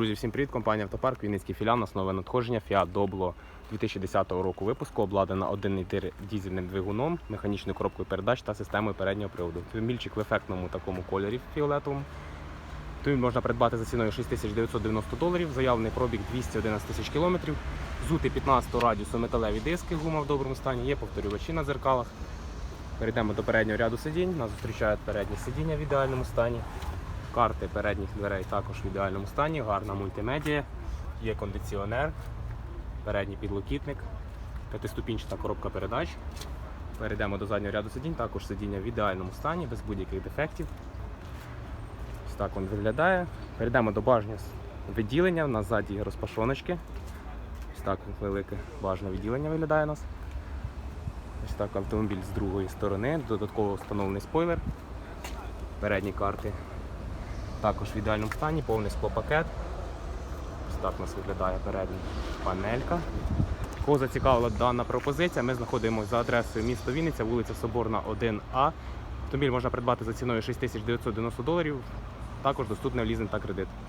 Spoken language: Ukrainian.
Друзі, всім привіт! Компанія Автопарк, Вінницький філіал, на основе надходження Fiat Doblo 2010 року випуску, обладнана 1 літр дізельним двигуном, механічною коробкою передач та системою переднього приводу. Автомобільчик в ефектному такому кольорі фіолетовому. Автомобіль можна придбати за ціною 6990 доларів, заявлений пробіг 211 тисяч кілометрів. Зути 15 радіусу металеві диски, гума в доброму стані, є повторювачі на дзеркалах. Перейдемо до переднього ряду сидінь. Нас зустрічають передні сидіння в ідеальному стані. Карти передніх дверей також в ідеальному стані, гарна мультимедія, є кондиціонер, передній підлокітник, п'ятиступінчата коробка передач. Перейдемо до заднього ряду сидінь, також сидіння в ідеальному стані, без будь-яких дефектів. Ось так він виглядає. Перейдемо до бажання відділення. У нас ззаді розпашоночки. Ось так велике бажане відділення виглядає у нас. Ось так автомобіль з другої сторони, додатково встановлений спойлер. Передні карти також в ідеальному стані, повний склопакет. Ось так у нас виглядає передня панелька. Кого зацікавила дана пропозиція, ми знаходимося за адресою місто Вінниця, вулиця Соборна 1А. Автомобіль можна придбати за ціною 6990 доларів. Також доступний лізинг та кредит.